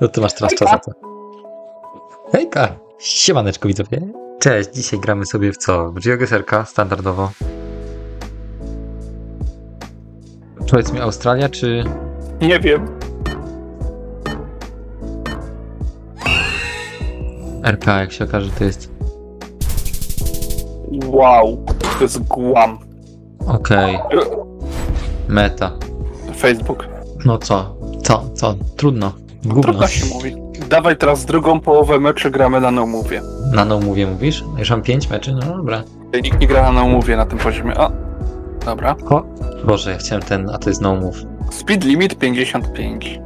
No ty masz teraz czas na to. Hejka! Siemaneczko widzowie. Cześć, dzisiaj gramy sobie w co? W GeoGuessrka standardowo. Powiedz mi Australia czy... Nie wiem. RK, jak się okaże to jest... Wow. To jest Guam. Okej. Meta. Facebook. No co? Co? Co? Trudno. Trudno się mówi. Dawaj teraz drugą połowę meczu gramy na no mówię. Na no mówię mówisz? Już mam 5 meczy? No dobra. Nikt nie gra na no mówię na tym poziomie. O. Dobra. Boże, ja chciałem ten, a to jest no move. Speed limit 55.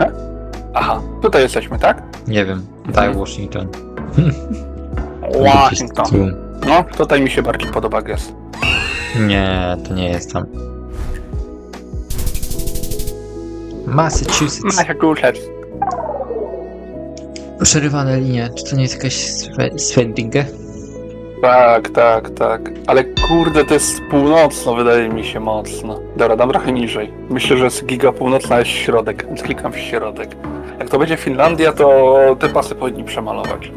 E? Aha, tutaj jesteśmy, tak? Nie wiem. Daj Washington. Washington. Tu. No, tutaj mi się bardziej podoba gest. Nie, to nie jest tam. Massachusetts. Massachusetts. Przerywane linie. Czy to nie jest jakaś Svendinge? Tak, tak, tak. Ale kurde, to jest północno, wydaje mi się mocno. Dobra, dam trochę niżej. Myślę, że jest giga północna jest środek, więc klikam w środek. Jak to będzie Finlandia, to te pasy powinni przemalować.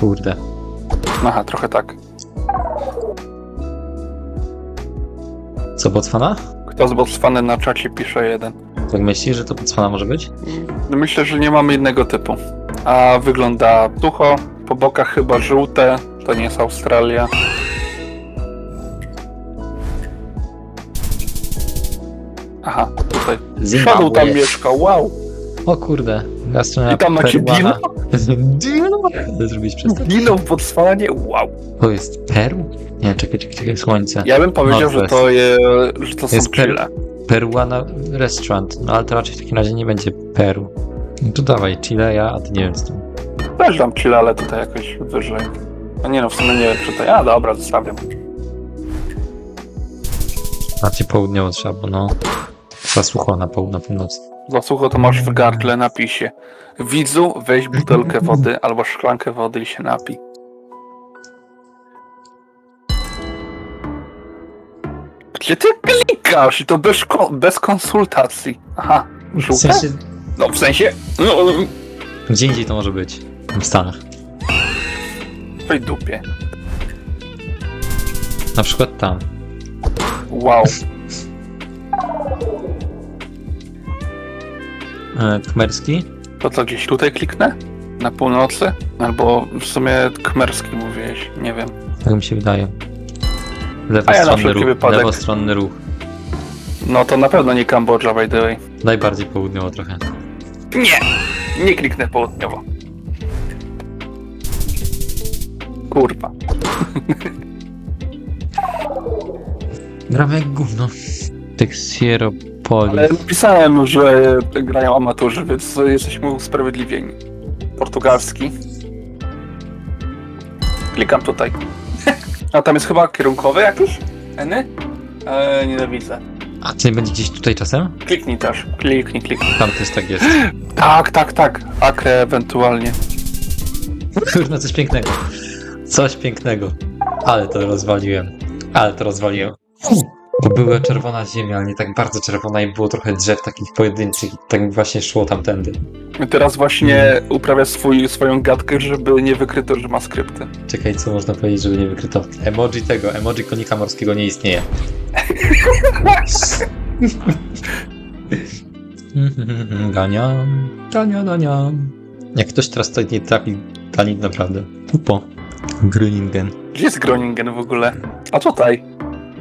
Kurde. Aha, trochę tak. Co, Botswana? Kto z Botswany na czacie pisze jeden? Tak myślisz, że to Botswana może być? Myślę, że nie mamy innego typu. A wygląda tucho, po bokach chyba żółte, to nie jest Australia. Aha, tutaj. Shadow tam Zimbabwe. mieszka, wow! O kurde. Gastronomia I tam macie peruana. Dino? Zrobić przez. Dino w Botswanie, wow! To jest Peru? Nie, czekaj, czekaj, czekaj, słońce. Ja bym powiedział, że to, je, że to są Jest per- Chile. Peruana Restaurant. No ale to raczej w takim razie nie będzie Peru. No to dawaj, Chile, ja, a ty nie wiem co tam. Też tam Chile, ale tutaj jakoś wyżej. No nie no, w sumie nie wiem, czy to... A, dobra, zostawiam. Macie południowo trzeba, bo no... Zasucho na południe, na północ. Za sucho to masz w gardle napisie. Widzu, weź butelkę wody albo szklankę wody i się napij. Gdzie ty klikasz? I to bez, ko- bez konsultacji. Aha, W żółte? sensie, No w sensie... No, gdzie indziej to może być? W Stanach. w tej dupie. Na przykład tam. Wow. E, Kmerski? To co, gdzieś tutaj kliknę? Na północy? Albo w sumie kmerski mówiłeś, nie wiem. Tak mi się wydaje. A ja na Lewostronny wszelki ruch. wypadek. Lewostronny ruch. No to na pewno nie Kambodża, by the way. Daj bardziej południowo trochę. Nie! Nie kliknę południowo. Kurwa. Gramy jak gówno. Texieropolis. Ale pisałem, że grają amatorzy, więc jesteśmy usprawiedliwieni. Portugalski. Klikam tutaj. A tam jest chyba kierunkowy jakiś? Eny? Eee, nienawidzę. A czy nie będzie gdzieś tutaj czasem? Kliknij też. Kliknij, kliknij. Tam też tak jest. Tak, tak, tak. Akrę ewentualnie. Kurwa, coś pięknego. Coś pięknego. Ale to rozwaliłem. Ale to rozwaliłem. Bo była czerwona ziemia, ale nie tak bardzo czerwona i było trochę drzew takich pojedynczych i tak właśnie szło tamtędy. Teraz właśnie uprawia swój, swoją gadkę, żeby nie wykryto, że ma skrypty. Czekaj, co można powiedzieć, żeby nie wykryto? Emoji tego, emoji konika morskiego nie istnieje. Ganiam, gania, ganiam. Jak ktoś teraz to nie trafi, tani naprawdę. Pupo. Gröningen. Gdzie jest Groningen w ogóle? A tutaj.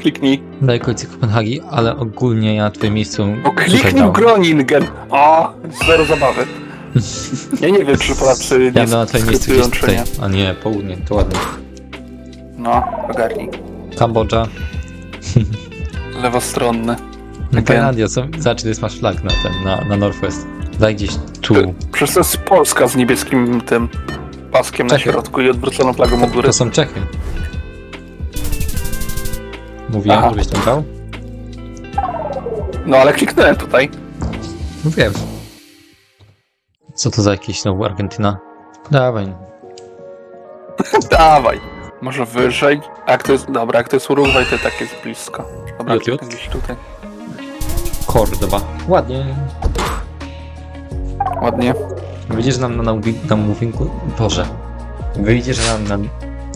Kliknij. Daj okolicy Kopenhagi, ale ogólnie ja na twoim miejscu... O, kliknij. Groningen. O, zero zabawy. Ja nie wiem, czy Polacy nie Ja na twoim miejscu gdzieś tutaj. nie. A nie, południe, to ładnie. No, ogarnij. Kambodża. Lewostronny. No. Tajlandia, co? Zobacz, ile masz flag na ten, na, na Northwest. Daj gdzieś tu. Przez to jest Polska z niebieskim tym paskiem na środku i odwróconą flagą u góry. To są Czechy. Mówiłem, Aha. żebyś tam grał? No ale kliknąłem tutaj. Wiem. Co to za jakieś znowu Argentyna? Dawaj. Dawaj. Może wyżej? A jak to jest... Dobra, jak to jest Urugwaj, to tak jest blisko. Dobra, Jut, jut. kliknę gdzieś tutaj. Kordoba. Ładnie. Ładnie. Wyjdzie, że nam na, na, na movinku... Boże. Wyjdzie, że nam... nam...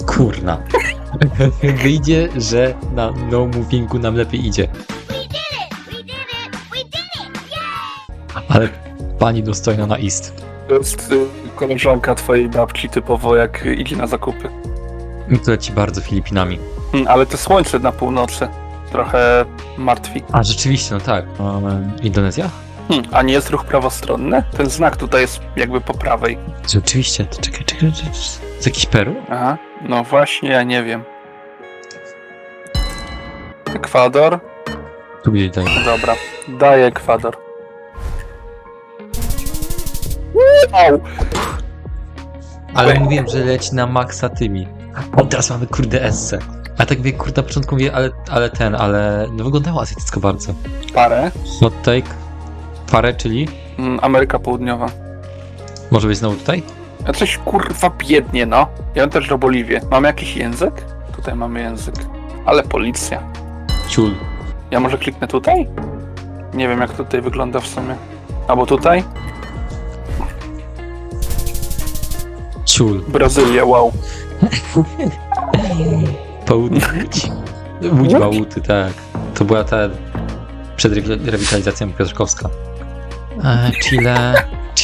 Kurna. Wyjdzie, że na no movingu nam lepiej idzie. Ale pani dostojna na ist. To jest y, koleżanka twojej babci typowo, jak idzie na zakupy. I to leci bardzo Filipinami. Hmm, ale to słońce na północy trochę martwi. A rzeczywiście, no tak. Um, Indonezja? Hmm, a nie jest ruch prawostronny? Ten znak tutaj jest jakby po prawej. Rzeczywiście, to czekaj, czekaj, czekaj. Jest jakiś Peru? Aha, no właśnie, ja nie wiem. Ekwador? Tu gdzieś tutaj. Dobra, daję Ekwador. Au! Ale Ej. mówiłem, że leci na maksa tymi. O, teraz mamy kurde esse. A tak wie, kurde, na początku mówię, ale, ale ten, ale no wyglądało azjatycko bardzo. Parę. Hot take. Parę, czyli Mm, Ameryka Południowa. może być znowu tutaj? Ja coś kurwa biednie, no. Ja mam też do Boliwię. Mamy jakiś język? Tutaj mamy język. Ale policja. Ciul. Ja może kliknę tutaj? Nie wiem jak tutaj wygląda w sumie. Albo tutaj? Ciul. Brazylia, wow. Południe. Łódź. Łódź Bałuty, tak. To była ta przed rewi- rewitalizacją Piotrkowska. E, Chile.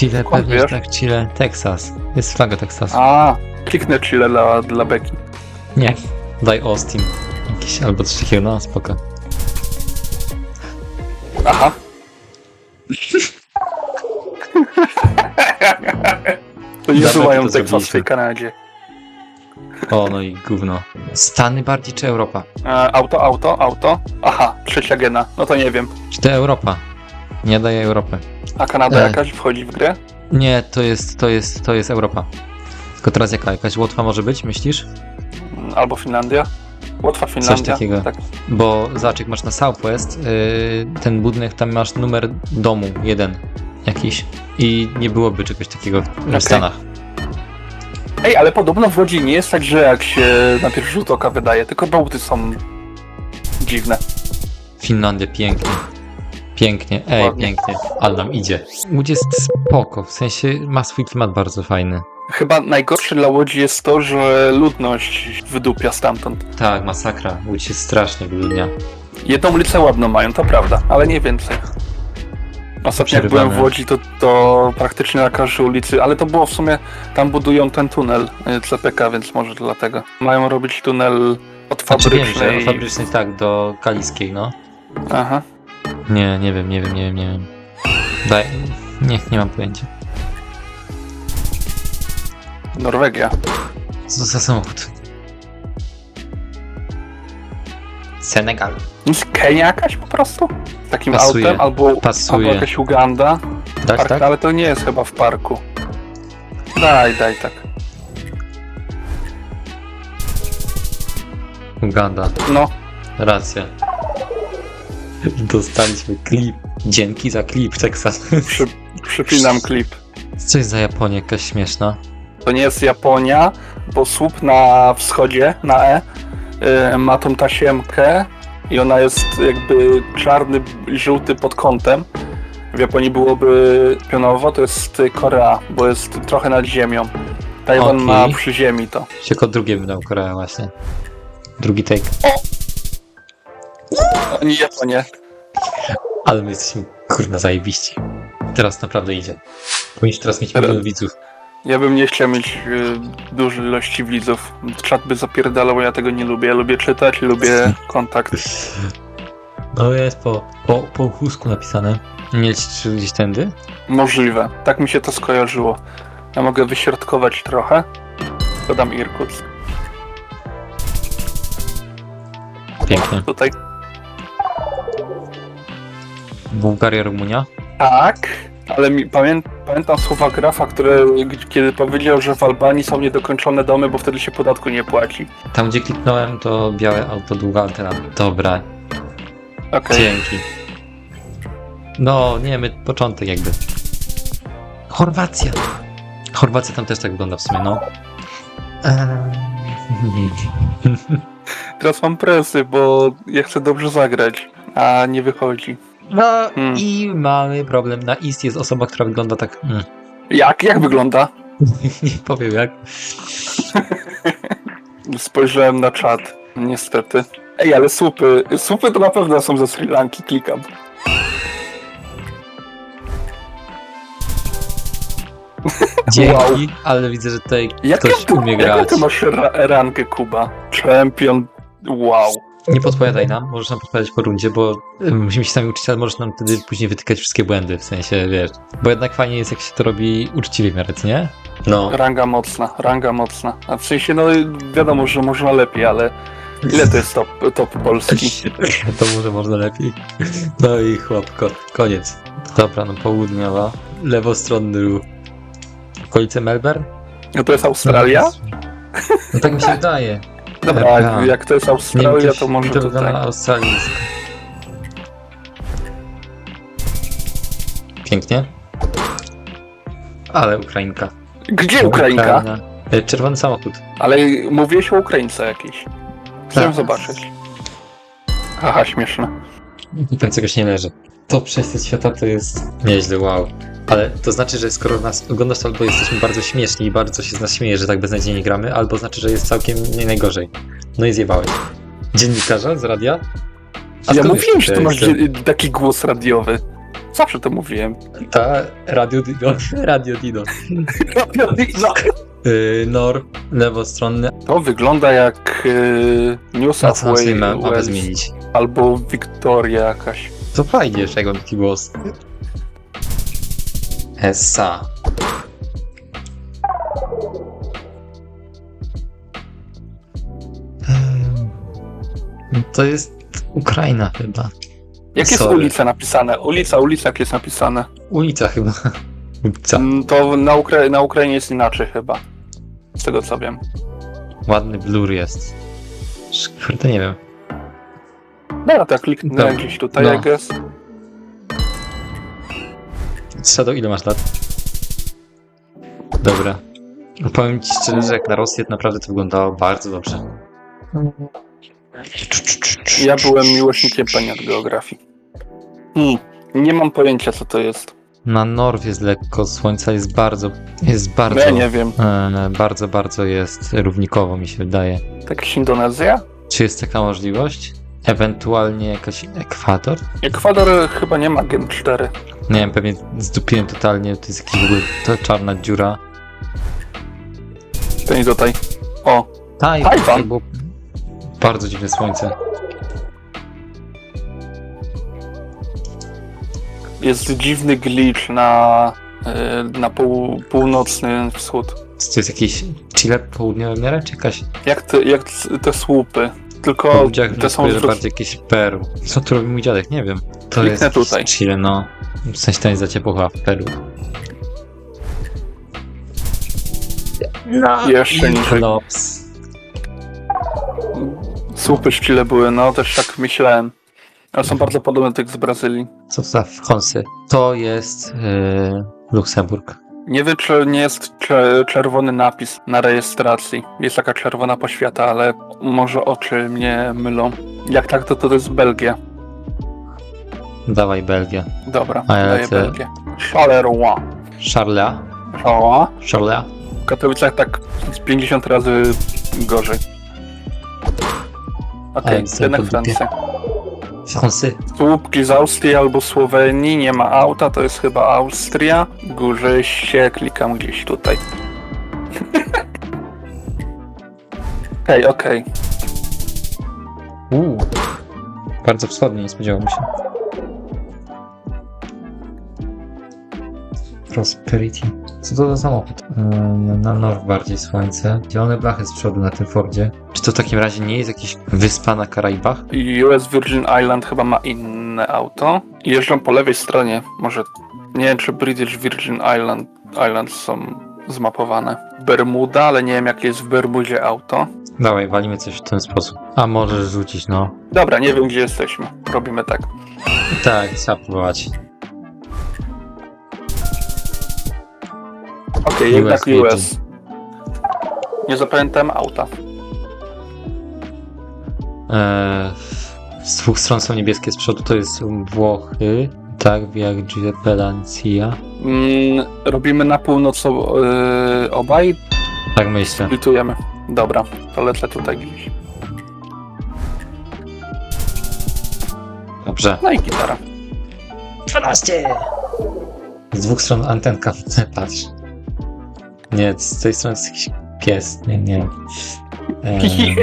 Chile, Skąd pewnie, że wiesz? tak, Chile, Teksas. Jest flaga Teksasu. A, kliknę Chile dla, dla Beki. Nie. Daj Austin. Jakiś albo coś takiego, no spoko. Aha. To nie słuchają to Teksas w zrobiliśmy. tej Kanadzie. O, no i gówno. Stany bardziej czy Europa? E, auto, auto, auto. Aha, trzecia gena. No to nie wiem. Czy to Europa? Nie daje Europy. A Kanada E. jakaś wchodzi w grę? Nie, to jest, to jest, to jest Europa. Tylko teraz jaka? Jakaś Łotwa może być, myślisz? Mm, Albo Finlandia? Łotwa, Finlandia. takiego. Tak. Bo zobacz, jak masz na Southwest, yy, ten budynek, tam masz numer domu, jeden jakiś. I nie byłoby czegoś takiego w Okej. Stanach. Ej, ale podobno w Łodzi nie jest tak, że jak się na pierwszy rzut oka wydaje, tylko Bałty są dziwne. Finlandia pięknie. Pięknie, ej, Ładnie. pięknie. Ale nam idzie. Łódź jest spoko, w sensie ma swój klimat bardzo fajny. Chyba najgorsze dla Łodzi jest to, że ludność wydupia stamtąd. Tak, masakra. Łódź jest strasznie wyludnia. Jedną ulicę ładną mają, to prawda, ale nie więcej. Ostatnio jak byłem w. Łodzi, to, to praktycznie na każdej ulicy, ale to było w sumie, tam budują ten tunel y, CPK, więc może dlatego. Mają robić tunel od Znaczy wiem, że fabrycznej tak, do kaliskiej, no. Aha. Nie, nie wiem, nie wiem, nie wiem, nie wiem. Daj, nie, nie mam pojęcia. Norwegia. Co za samochód? Senegal. Jest Kenia jakaś po prostu? Takim Pasuje. autem, albo, Pasuje. albo jakaś Uganda. Dać Park, tak? Ale to nie jest chyba w parku. Daj, daj tak. Uganda. No, Racja. Dostaliśmy klip. Dzięki za klip, Texas. przy, przypinam klip. Co jest za Japonia jakaś śmieszna? To nie jest Japonia, bo słup na wschodzie, na E, y, ma tą tasiemkę i ona jest jakby czarny i żółty pod kątem. W Japonii byłoby pionowo, to jest Korea, bo jest trochę nad ziemią. Tajwan Okej. ma przy ziemi to. Tylko drugie wydał Korea właśnie. Drugi take. A nie Japonię. Ale my jesteśmy kurna zajebiści. Teraz naprawdę idzie. Powinniśmy teraz mieć milion widzów. Ja bym nie chciał mieć y, dużej ilości widzów. Czat by zapierdalał, ja tego nie lubię. Ja lubię czytać, lubię kontakt. No jest po, po, po chusku napisane. Nie czy gdzieś tędy? Możliwe. Tak mi się to skojarzyło. Ja mogę wyśrodkować trochę. Dodam Irkutsk. Pięknie. Tutaj. Bułgaria, Rumunia? Tak. Ale mi, pamię, pamiętam słowa grafa, które, kiedy powiedział, że w Albanii są niedokończone domy, bo wtedy się podatku nie płaci. Tam gdzie kliknąłem to białe auto, długa altera. Dobra, Okej. dzięki. No, nie my początek jakby. Chorwacja. Chorwacja tam też tak wygląda w sumie, no. Eee, Teraz mam presy, bo ja chcę dobrze zagrać, a nie wychodzi. No Hmm. i mamy problem. Na East jest osoba, która wygląda tak. Mm. Jak? Jak wygląda? Nie powiem jak. Spojrzałem na czat, niestety. Ej, ale słupy, słupy to na pewno są ze Sri Lanki, klikam. Dzięki, Wow. ale widzę, że tutaj Jak ktoś ty, umie jaką grać. ty masz ra rankę, Kuba? Champion, wow. Nie podpowiadaj nam, możesz nam podpowiadać po rundzie, bo musimy się sami uczyć, ale możesz nam wtedy później wytykać wszystkie błędy, w sensie, wiesz. Bo jednak fajnie jest, jak się to robi uczciwie w miarę, co nie? No. Ranga mocna, ranga mocna. A w sensie, no wiadomo, że można lepiej, ale ile to jest top, top polski? To może można lepiej. No i chłopko, koniec. Dobra, no południowa, lewostronny ruch. Okolice Melbourne? No to jest Australia? No tak mi się wydaje. Dobra, Dobra. jak to jest Australia, to może to wygląda tutaj. australijsko. Pięknie. Ale Ukrainka. Gdzie Ukrainka? Ukraina. E, Czerwony samochód. Ale mówiłeś o Ukraińce jakiejś. Chcę Tak. zobaczyć. Haha, śmieszne. I tam czegoś nie leży. To przez świata to jest nieźle, wow. Ale to znaczy, że skoro nas oglądasz, to albo jesteśmy bardzo śmieszni i bardzo się z nas śmieje, że tak beznadziejnie gramy, albo znaczy, że jest całkiem nie najgorzej. No i zjebałeś. Dziennikarza z radia? A ja skąd mówiłem, wiesz, że że ty masz dzie- taki głos radiowy. Zawsze to mówiłem. Ta Radio Dino. Radio Dino. Yy, Nor, lewostronny. To wygląda jak yy, New Na South co ma- Wales zmienić? albo Wiktoria jakaś. To fajnie, że jak mam taki głos. Essa. Em, To jest Ukraina chyba. Jak jest Sorry. ulica napisane? Ulica, ulica, jak jest napisane? Ulica chyba. Ulica. Mm, To na, Ukra- na Ukrainie jest inaczej chyba. Z tego co wiem. Ładny blur jest. Kurde, nie wiem. Dobra, to ja kliknę Dobra. gdzieś tutaj, No. I guess. Shadow, ile masz lat? Dobra. Powiem ci szczerze, że jak na Rosję to naprawdę to wyglądało bardzo dobrze. Ja byłem miłośnikiem pani od geografii. Hmm. Nie mam pojęcia co to jest. Na Norw jest lekko, słońca jest bardzo, jest bardzo, Ja nie wiem. e, bardzo, bardzo jest równikowo mi się wydaje. To jakaś Indonezja? Czy jest taka możliwość? Ewentualnie jakaś Ekwador? Ekwador chyba nie ma Gen 4. Nie wiem, pewnie zdupiłem totalnie, to jest jakaś w ogóle to czarna dziura. To nie tutaj. O, Taj, Tajwan. to było bardzo dziwne słońce. jest dziwny glitch na, yy, na pół, północny wschód. Czy to jest jakieś Chile południowe w miarę, czy jakaś Jak te, jak te słupy. Tylko ludziach te są zwrót... bardziej jakieś Peru. Co tu robi mój dziadek? Nie wiem. To Kliknę jest tutaj. Chile, no. W sensie to jest za ciepło chyba w Peru. No. Jeszcze niżej. Klops. Słupy szcile były, no też tak myślałem. Ale są bardzo podobne do tych z Brazylii. Co to za wąsy? To jest yy, Luksemburg. Nie wiem, czy nie jest cze- czerwony napis na rejestracji. Jest taka czerwona poświata, ale może oczy mnie mylą. Jak tak, to to jest Belgia. Dawaj Belgia. Dobra, A ja daję lecę. Belgię. Charleroi. Charles? Charleroi. W Katowicach tak z 50 razy gorzej. A Okej, jednak poddupię? Francja. Wąsy. Słupki z Austrii albo Słowenii, nie ma auta, to jest chyba Austria. Górze się, klikam gdzieś tutaj. Okej, okej. Uuu. Bardzo wschodnie, nie spodziewałem się. Prosperity. Co to za samochód? Yy, na Norw bardziej słońce. Zielone blachy z przodu na tym Fordzie. Czy to w takim razie nie jest jakaś wyspa na Karaibach? US Virgin Island chyba ma inne auto. Jeżdżą po lewej stronie. Może nie wiem, czy British Virgin Island Islands są zmapowane. Bermuda, ale nie wiem, jakie jest w Bermudzie auto. Dawaj, walimy coś w ten sposób. A możesz rzucić, no. Dobra, nie wiem, gdzie jesteśmy. Robimy tak. Tak, trzeba próbować. Okej, jednak. US. Nie zapamiętałem auta. E, z dwóch stron są niebieskie, z przodu to jest Włochy, tak, jak Pelancia. Mm, robimy na północ o- yy, obaj, Tak myślę. splitujemy. Dobra, to lecę tutaj gdzieś. Dobrze. No i gitara. 12! Z dwóch stron antenka, patrz. Nie, z tej strony jest jakiś pies, nie, nie. Eee,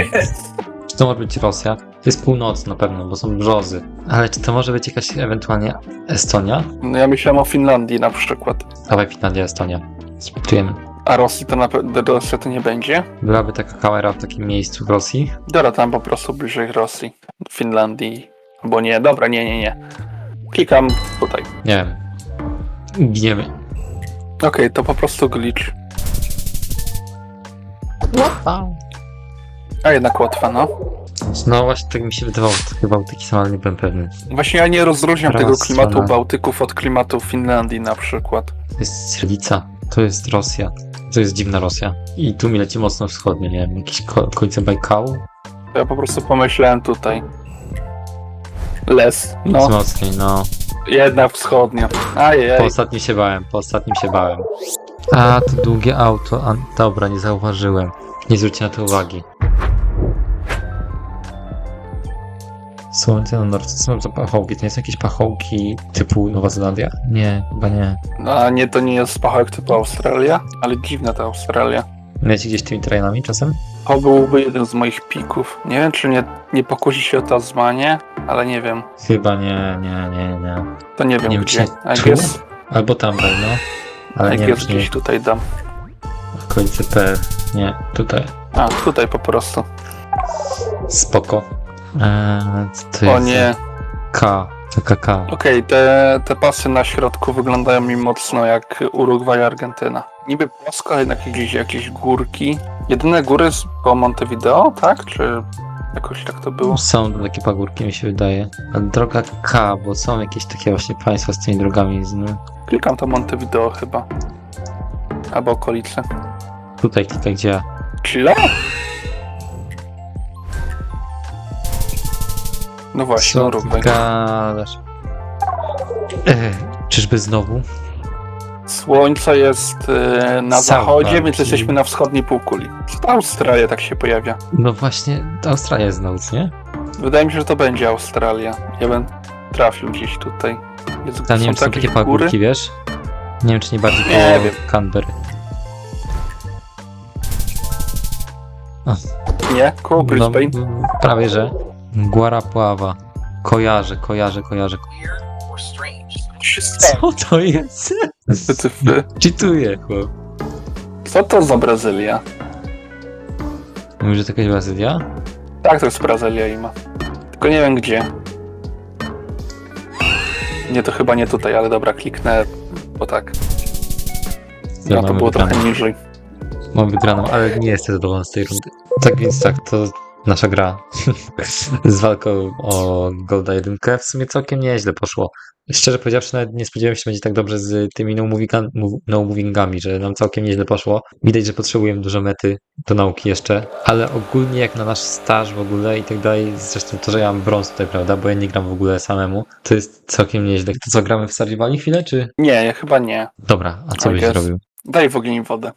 czy to może być Rosja? To jest północ na pewno, bo są brzozy. Ale czy to może być jakaś ewentualnie Estonia? No ja myślałem o Finlandii na przykład. Dawaj Finlandia, Estonia. Spróbujemy. A Rosji to na pewno Rosja to nie będzie. Byłaby taka kamera w takim miejscu w Rosji? Dobra, tam po prostu bliżej Rosji, Finlandii. Bo nie, dobra, nie, nie, nie. Klikam tutaj. Nie wiem. Giniemy. Okej, to po prostu glitch. A jednak łatwa, no. No właśnie tak mi się wydawało, to chyba taki sam, ale nie byłem pewny. Właśnie ja nie rozróżniam tego klimatu strona. Bałtyków od klimatu Finlandii na przykład. To jest Sierlica, to jest Rosja. To jest dziwna Rosja. I tu mi leci mocno wschodnio, nie wiem, jakieś ko- okolice Bajkału? Ja po prostu pomyślałem tutaj. Les, No. no. Mocniej, no. Jedna wschodnia. Po Ajej. ostatnim się bałem, po ostatnim się bałem. A, to długie auto. A, dobra, nie zauważyłem. Nie zwróćcie na to uwagi. Słońce na są za pachołki? To nie są jakieś pachołki typu Nowa Zelandia? Nie, chyba nie. No, a nie, to nie jest pachak typu Australia, ale dziwna ta Australia. Leci gdzieś tymi terenami czasem? To byłby jeden z moich pików. Nie wiem, czy nie, nie pokusi się o Tasmanię, ale nie wiem. Chyba nie, nie, nie, nie. To nie wiem Nie wiem, gdzie. czy tu? jest, Albo tam, no. Ale jak nie gdzieś tutaj dam. okolice P. Nie, tutaj. A, tutaj po prostu. Spoko. Eee, co to jest? O nie. K. Taka K. Okej, te, te pasy na środku wyglądają mi mocno jak Urugwaj, Argentyna. Niby płasko, ale jednak jakieś, jakieś górki. Jedyne góry z po Montevideo, tak? Czy jakoś tak to było? Są takie pagórki, mi się wydaje. A droga K, bo są jakieś takie właśnie państwa z tymi drogami. No, Klikam to Montevideo chyba. Albo okolice. tutaj klikaj, gdzie ja. Chile? No właśnie, Co ty Urugwaj. gadasz? Ech, czyżby znowu? Słońce jest e, na South zachodzie, Park. więc jesteśmy na wschodniej półkuli. Australia tak się pojawia? No właśnie, Australia jest co nie? Wydaje mi się, że to będzie Australia. Ja bym trafił gdzieś tutaj. Jezu, Tam nie wiem, czy są takie pagórki, wiesz? Nie wiem, czy nie bardziej Nie koło wiem. Canberry. Nie? Koło Brisbane? No, prawie, że. Guarapława. Kojarzę, kojarzę, kojarzę. Co to jest? Specyfy. Czytuję, chłop. Co to za Brazylia? Mówisz, że to jakaś Brazylia? Tak, to jest Brazylia ima. Tylko nie wiem gdzie. Nie, to chyba nie tutaj, ale dobra, kliknę, bo tak. Ja No to mamy było wygraną. trochę niżej. Mam wygraną, ale nie jestem zadowolony z tej rundy. Tak więc tak, to nasza gra z walką o Golda 1 w sumie całkiem nieźle poszło. Szczerze powiedziawszy, nawet nie spodziewałem się, że będzie tak dobrze z tymi no-movingami, no-movingami, że nam całkiem nieźle poszło. Widać, że potrzebujemy dużo mety do nauki jeszcze, ale ogólnie jak na nasz staż w ogóle i tak dalej, zresztą to, że ja mam brąz tutaj, prawda, bo ja nie gram w ogóle samemu, to jest całkiem nieźle. To co, gramy w Valley chwilę, czy? Nie, chyba nie. Dobra, a co I byś guess. zrobił? Daj w ogień wodę.